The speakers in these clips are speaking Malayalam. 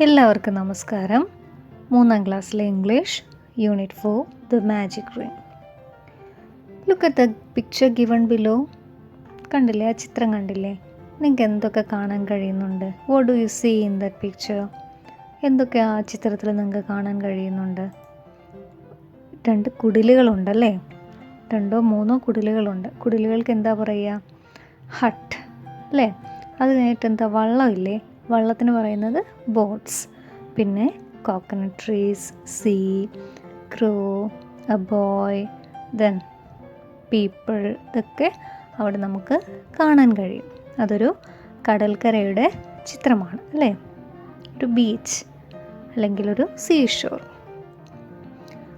എല്ലാവർക്കും നമസ്കാരം. മൂന്നാം ക്ലാസ്സിലെ English unit four the magic ring look at the picture given below കണ്ടില്ലേ? ആ ചിത്രം കണ്ടില്ലേ? നിങ്ങൾക്ക് എന്തൊക്കെ കാണാൻ കഴിയുന്നുണ്ട്? What do you see in that picture എന്തൊക്കെ ആ ചിത്രത്തിൽ നിങ്ങൾക്ക് കാണാൻ കഴിയുന്നുണ്ട്? രണ്ട് കുടിലുകളുണ്ടല്ലേ? രണ്ടോ മൂന്നോ കുടിലുകളുണ്ട്. കുടിലുകൾക്ക് എന്താ പറയുക? ഹട്ട് അല്ലേ? അത് കഴിഞ്ഞിട്ട് എന്താ വള്ളമില്ലേ? വള്ളത്തിന് പറയുന്നത് ബോട്ട്സ്. പിന്നെ coconut trees sea crew a boy then people ഇതൊക്കെ അവിടെ നമുക്ക് കാണാൻ കഴിയും. അതൊരു കടൽക്കരയുടെ ചിത്രമാണ് അല്ലേ? ഒരു ബീച്ച് അല്ലെങ്കിൽ ഒരു seashore.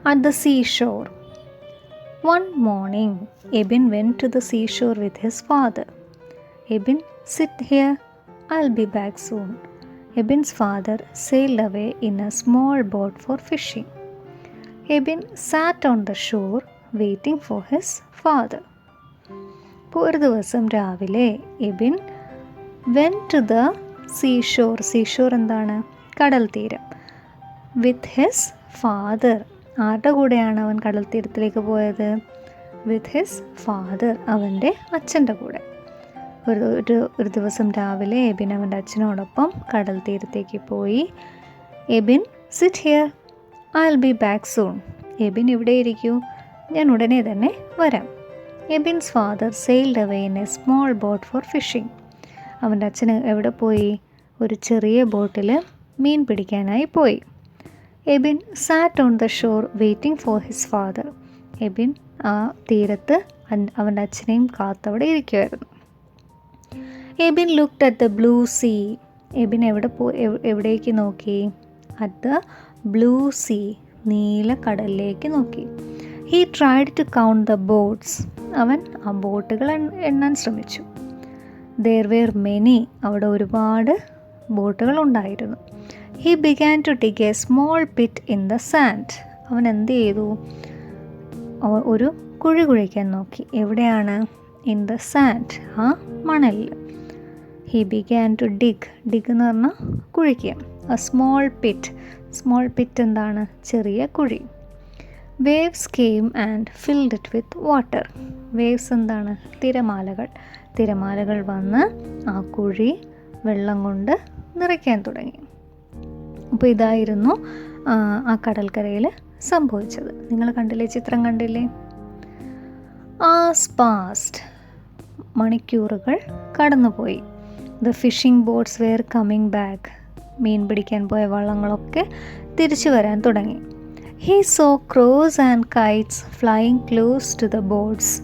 At the seashore one morning Ebin went to the seashore with his father Ebin sit here I'll be back soon. Ebin's father sailed away in a small boat for fishing. Ebin sat on the shore waiting for his father. ഒരു ദിവസം രാവിലെ Ebin went to the seashore seashore എന്താണ് കടൽ തീരം വിത്ത് ഹിസ് ഫാദർ ആരുടെ കൂടെയാണ് അവൻ കടൽ തീരത്തിലേക്ക് പോയത് വിത്ത് ഹിസ് ഫാദർ അവന്റെ അച്ഛന്റെ കൂടെ ഒരു ഒരു ഒരു ദിവസം രാവിലെ എബിൻ അവന്റെ അച്ഛനോടൊപ്പം കടൽ തീരത്തേക്ക് പോയി. Ebin sit here I be back soon Ebin ഇവിടെ ഇരിക്കൂ. ഞാൻ ഉടനെ തന്നെ വരാം. Ebin's father sailed away in a small boat for fishing അവന്റെ അച്ഛന് എവിടെ പോയി? ഒരു ചെറിയ ബോട്ടിൽ മീൻ പിടിക്കാനായി പോയി. Ebin sat on the shore waiting for his father Ebin ആ തീരത്ത് അവന്റെ അച്ഛനെയും കാത്തവിടെ ഇരിക്കുമായിരുന്നു Ebin looked at the blue sea Ebin എവിടെ പോ എവിടേക്ക് നോക്കി? അറ്റ് ദ ബ്ലൂ സീ നീല കടലിലേക്ക് നോക്കി. He tried to count the boats അവൻ ആ ബോട്ടുകൾ എണ്ണാൻ ശ്രമിച്ചു. ദർ വെയർ മെനി അവിടെ ഒരുപാട് ബോട്ടുകൾ ഉണ്ടായിരുന്നു. He began to take a small pit in the sand അവൻ എന്ത് ചെയ്തു? ഒരു കുഴി കുഴിക്കാൻ നോക്കി. എവിടെയാണ്? ഇൻ ദ സാൻഡ് ആ മണലിൽ. He began to dig dig എന്ന് പറഞ്ഞാൽ കുഴിക്കുക a small pit small pit എന്താണ്? ചെറിയ കുഴി. Waves came and filled it with water waves എന്താണ്? തിരമാലകൾ. തിരമാലകൾ വന്ന് ആ കുഴി വെള്ളം കൊണ്ട് നിറയ്ക്കാൻ തുടങ്ങി. അപ്പോൾ ഇതായിരുന്നു ആ കടൽക്കരയിൽ സംഭവിച്ചത്. നിങ്ങൾ കണ്ടില്ലേ? ചിത്രം കണ്ടില്ലേ? ആസ് പാസ്റ്റ് മണിക്കൂറുകൾ കടന്നുപോയി. The fishing boats were coming back മീൻ പിടിക്കാൻ പോയ വള്ളങ്ങളൊക്കെ തിരിച്ചു വരാൻ തുടങ്ങി. He saw crows and kites flying close to the boats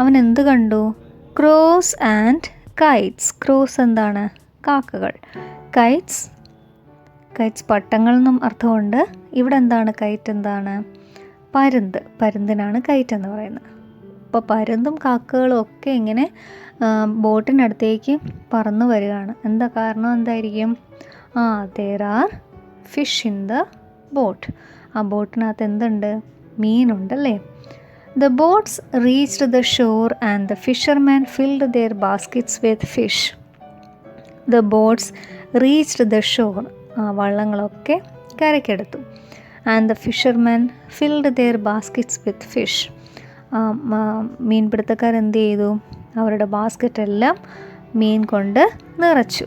അവൻ എന്ത് കണ്ടു? ക്രോസ് ആൻഡ് കൈറ്റ്സ് ക്രോസ് എന്താണ്? കാക്കകൾ. കൈറ്റ്സ് കൈറ്റ്സ് പട്ടങ്ങൾ എന്നും അർത്ഥമുണ്ട്. ഇവിടെ എന്താണ്? കൈറ്റ് എന്താണ്? പരുന്ത്. പരുന്തിനാണ് കൈറ്റ് എന്ന് പറയുന്നത്. അപ്പോൾ പരുന്തും കാക്കകളും ഒക്കെ ഇങ്ങനെ ബോട്ടിനടുത്തേക്ക് പറന്നു വരികയാണ്. എന്താ കാരണം എന്തായിരിക്കും? ആ there are fish in the boat ആ ബോട്ടിനകത്ത് എന്തുണ്ട്? മീനുണ്ടല്ലേ the boats reached the shore and the fisherman filled their baskets with fish the boats reached the shore ആ വള്ളങ്ങളൊക്കെ കരയ്ക്കെടുത്തു. And the fisherman filled their baskets with fish മീൻപിടുത്തക്കാർ എന്ത് ചെയ്തു? അവരുടെ ബാസ്ക്കറ്റ് എല്ലാം മീൻ കൊണ്ട് നിറച്ചു.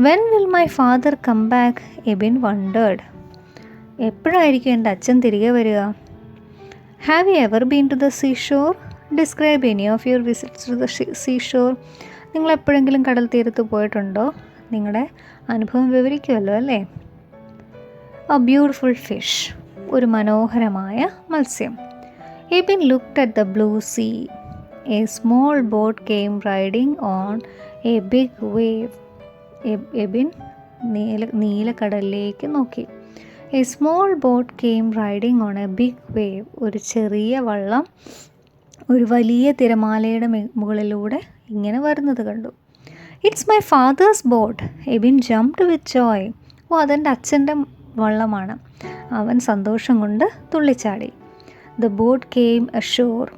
When will my father come back Ebin wondered എപ്പോഴായിരിക്കും എന്റെ അച്ഛൻ തിരികെ വരിക? Have you ever been to the seashore describe any of your visits to the seashore നിങ്ങൾ എപ്പോഴെങ്കിലും കടൽ തീരത്ത് പോയിട്ടുണ്ടോ? നിങ്ങളുടെ അനുഭവം വിവരിക്കുമല്ലോ അല്ലേ? എ ബ്യൂട്ടിഫുൾ ഫിഷ് ഒരു മനോഹരമായ മത്സ്യം. Ebin looked at the blue sea a small boat came riding on a big wave Ebin നീല നീലക്കടലിലേക്ക് നോക്കി. A small boat came riding on a big wave ഒരു ചെറിയ വള്ളം ഒരു വലിയ തിരമാലയുടെ മുകളിലൂടെ ഇങ്ങനെ വരുന്നത് കണ്ടു. It's my father's boat Abin jumped with joy ഓ അതെന്റെ അച്ഛന്റെ വള്ളമാണ്. അവൻ സന്തോഷം കൊണ്ട് തുള്ളിച്ചാടി. The boat came ashore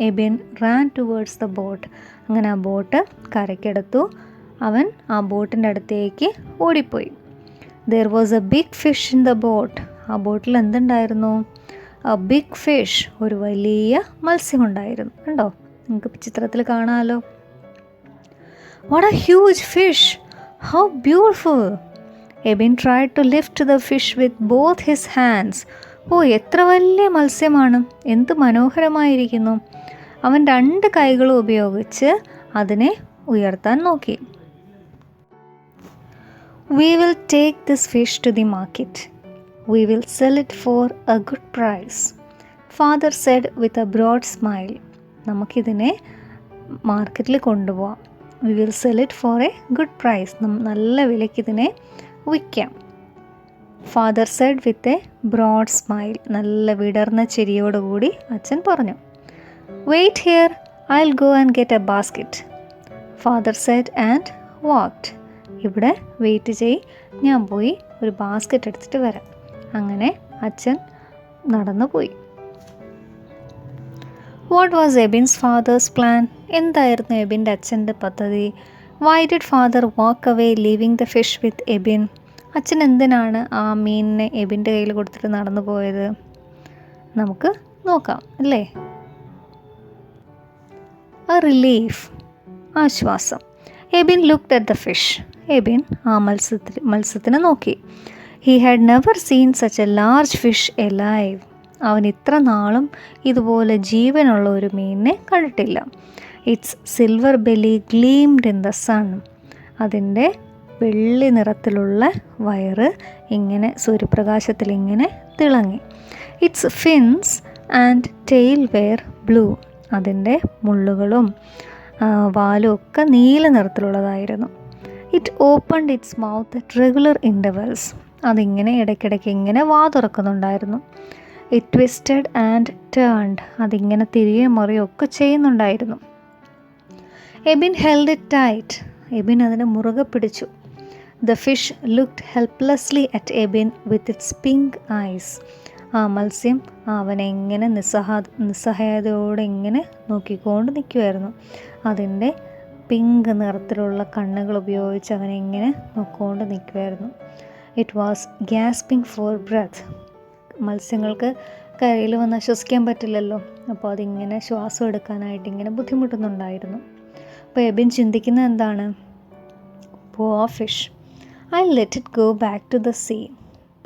Ebin ran towards the boat അങ്ങനെ ആ ബോട്ട് കരയ്ക്കെടുത്തു. അവൻ ആ ബോട്ടിന്റെ അടുത്തേക്ക് ഓടിപ്പോയി. There was a big fish in the boat ആ ബോട്ടിൽ എന്തുണ്ടായിരുന്നു? എ ബിഗ് ഫിഷ് ഒരു വലിയ മത്സ്യമുണ്ടായിരുന്നു. കണ്ടോ? നിങ്ങൾക്ക് ചിത്രത്തിൽ കാണാമല്ലോ what a huge fish how beautiful Ebin try to lift the fish with both his hands ഓ എത്ര വലിയ മത്സ്യമാണ്. എന്ത് മനോഹരമായിരിക്കുന്നു. അവൻ രണ്ട് കൈകളും ഉപയോഗിച്ച് അതിനെ ഉയർത്താൻ നോക്കി. We will take this fish to the market we will sell it for a good price father said with a broad smile നമുക്കിതിനെ മാർക്കറ്റിൽ കൊണ്ടുപോവാം. We will sell it for a good price നല്ല വിലയ്ക്ക് ഇതിനെ വിൽക്കാം. Father said with a broad smile നല്ല വിടർന്ന ചിരിയോടുകൂടി അച്ഛൻ പറഞ്ഞു wait here I will go and get a basket father said and walked ഇവിടെ വെയിറ്റ് ചെയ് ഞാൻ പോയി ഒരു ബാസ്ക്കറ്റ് എടുത്തിട്ട് വരാം. അങ്ങനെ അച്ഛൻ നടന്നു പോയി what was Ebin's father's plan എന്തായിരുന്നു എബിന്റെ അച്ഛന്റെ പദ്ധതി? Why did father walk away leaving the fish with Ebin അച്ഛൻ എന്തിനാണ് ആ മീനിനെ എബിന്റെ കയ്യിൽ കൊടുത്തിട്ട് നടന്നു പോയത്? നമുക്ക് നോക്കാം അല്ലേ? എ റിലീഫ് ആശ്വാസം. Abin looked at the fish Abin ആ മത്സ്യത്തിൽ മത്സ്യത്തിനെ നോക്കി. He had never seen such a large fish alive അവൻ ഇത്ര നാളും ഇതുപോലെ ജീവനുള്ള ഒരു മീനിനെ കണ്ടിട്ടില്ല. Its silver belly gleamed in the sun അതിന്റെ വെള്ളി നിറത്തിലുള്ള വയറ് ഇങ്ങനെ സൂര്യപ്രകാശത്തിൽ ഇങ്ങനെ തിളങ്ങി. Its fins and tail were blue അതിന്റെ മുള്ളുകളും വാലും ഒക്കെ നീല നിറത്തിലുള്ളതായിരുന്നു. It opened its mouth at regular intervals അതിങ്ങനെ ഇടയ്ക്കിടയ്ക്ക് ഇങ്ങനെ വാ തുറക്കുന്നുണ്ടായിരുന്നു. ഇറ്റ് ട്വിസ്റ്റഡ് ആൻഡ് ടേൺഡ് അതിങ്ങനെ തിരികെ ഒക്കെ ചെയ്യുന്നുണ്ടായിരുന്നു. Abin held it tight Ebin അതിനെ മുറുകെ പിടിച്ചു. The fish looked helplessly at Ebin with its pink eyes ആ മത്സ്യം അവനെങ്ങനെ നിസ്സഹാ നിസ്സഹായതയോടെ ഇങ്ങനെ നോക്കിക്കൊണ്ട് നിൽക്കുമായിരുന്നു അതിന്റെ പിങ്ക് നിറത്തിലുള്ള കണ്ണുകൾ ഉപയോഗിച്ച് അവനെങ്ങനെ നോക്കിക്കൊണ്ട് നിൽക്കുമായിരുന്നു it was gasping for breath മത്സ്യങ്ങൾക്ക് കരയിൽ വന്ന് ശ്വസിക്കാൻ പറ്റില്ലല്ലോ. അപ്പോൾ അതിങ്ങനെ ശ്വാസം എടുക്കാനായിട്ട് ഇങ്ങനെ ബുദ്ധിമുട്ടുന്നുണ്ടായിരുന്നു. അപ്പോൾ എബിൻ ചിന്തിക്കുന്നത് എന്താണ്? Poor fish I let it go back to the sea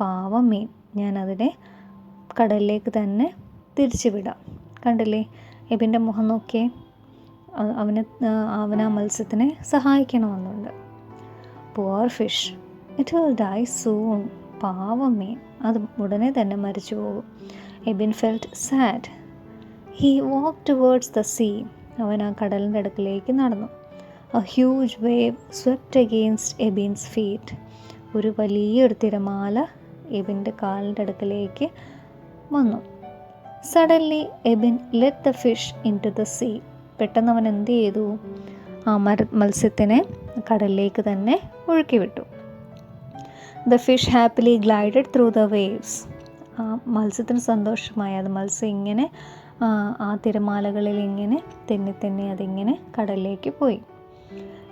പാവം മീൻ ഞാൻ അതിനെ കടലിലേക്ക് തന്നെ തിരിച്ചു വിടാം. കണ്ടില്ലേ? എബിന്റെ മുഖം നോക്കിയേ. അവന് അവൻ ആ മത്സ്യത്തിനെ സഹായിക്കണമെന്നുണ്ട്. Poor fish it will die soon പാവം മീൻ അത് ഉടനെ തന്നെ മരിച്ചു പോകും. Ebin felt sad he walk towards the sea അവൻ ആ കടലിന്റെ അടുക്കിലേക്ക് നടന്നു. A huge wave swept against Ebin's feet ഒരു വലിയൊരു തിരമാല എബിന്റെ കാലിന്റെ അടുക്കിലേക്ക് വന്നു. Suddenly Ebin let the fish into the sea പെട്ടെന്ന് അവൻ എന്ത് ചെയ്തു? ആ മര മത്സ്യത്തിനെ കടലിലേക്ക് തന്നെ ഒഴുക്കി വിട്ടു the fish happily glided through the waves ആ മത്സ്യത്തിന് സന്തോഷമായി. അത് മത്സ്യം ഇങ്ങനെ ആ തിരമാലകളിൽ ഇങ്ങനെ തെന്നി തെന്നി അതിങ്ങനെ കടലിലേക്ക് പോയി.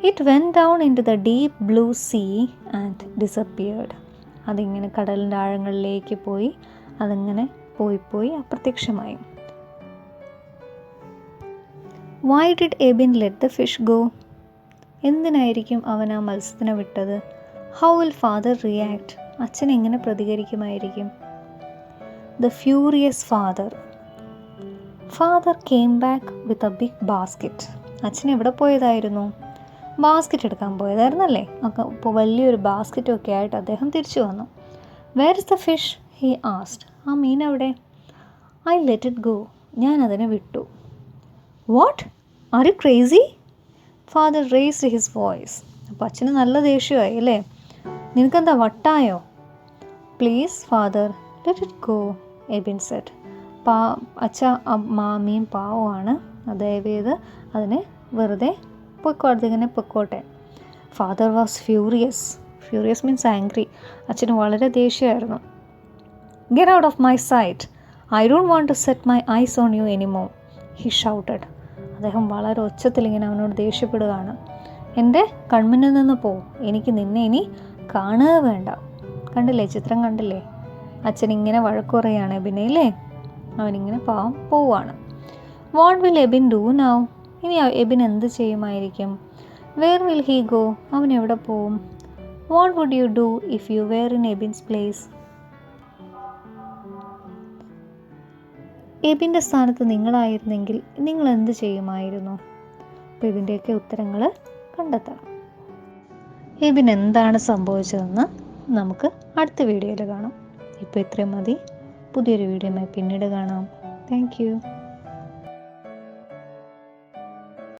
It went down into the deep blue sea and disappeared അതിങ്ങനെ കടലിന്റെ ആഴങ്ങളിലേക്ക് പോയി അതിങ്ങനെ പോയി പോയി അപ്രത്യക്ഷമായി. Why did Ebin let the fish go എന്തിനായിരിക്കും അവൻ ആ മത്സ്യത്തിനെ വിട്ടത്? ഹൗ വിൽ ഫാദർ റിയാക്ട് അച്ഛൻ എങ്ങനെ പ്രതികരിക്കുമായിരിക്കും? The furious father father came back with a big basket അച്ഛൻ എവിടെ പോയതായിരുന്നു? ബാസ്ക്കറ്റ് എടുക്കാൻ പോയതായിരുന്നല്ലേ? ഇപ്പോൾ വലിയൊരു ബാസ്ക്കറ്റും ഒക്കെ ആയിട്ട് അദ്ദേഹം തിരിച്ചു വന്നു. Where is the fish he asked ആ മീൻ അവിടെ ഐ ലെറ്റ് ഇറ്റ് ഗോ ഞാൻ അതിനെ വിട്ടു. What are you crazy father raised his voice അപ്പോൾ അച്ഛന് നല്ല ദേഷ്യമായി അല്ലേ? നിനക്കെന്താ വട്ടായോ? Please father let it go Ebin said പാ അച്ഛ മാമിയും പാവമാണ്. ദയവേത് അതിനെ വെറുതെ പൊയ്ക്കോട്ടെ ഇങ്ങനെ പൊയ്ക്കോട്ടെ father was furious furious means angry അച്ഛന് വളരെ ദേഷ്യമായിരുന്നു. Get out of my sight I don't want to set my eyes on you anymore he shouted അദ്ദേഹം വളരെ ഒച്ചത്തിൽ ഇങ്ങനെ അവനോട് ദേഷ്യപ്പെടുകയാണ്. എന്റെ കൺമുന്നിൽ നിന്ന് പോ. എനിക്ക് നിന്നെ ഇനി കാണുക വേണ്ട. കണ്ടില്ലേ? ചിത്രം കണ്ടില്ലേ? അച്ഛൻ ഇങ്ങനെ വഴക്കുറയാണ് എബിനെ അല്ലേ അവനിങ്ങനെ പാവം പോവാണ് what will Abin do now ഇനി എബിൻ എന്ത് ചെയ്യുമായിരിക്കും? വേർ വിൽ ഹീ ഗോ അവൻ എവിടെ പോവും? What would you do if you were in Ebin's place എബിന്റെ സ്ഥാനത്ത് നിങ്ങളായിരുന്നെങ്കിൽ നിങ്ങൾ എന്ത് ചെയ്യുമായിരുന്നു? അപ്പോൾ ഇതിന്റെയൊക്കെ ഉത്തരങ്ങൾ കണ്ടെത്തണം. എബിൻ എന്താണ് സംഭവിച്ചതെന്ന് നമുക്ക് അടുത്ത വീഡിയോയിൽ കാണാം. ഇപ്പോൾ ഇത്രയും മതി. പുതിയൊരു വീഡിയോയുമായി പിന്നീട് കാണാം. താങ്ക്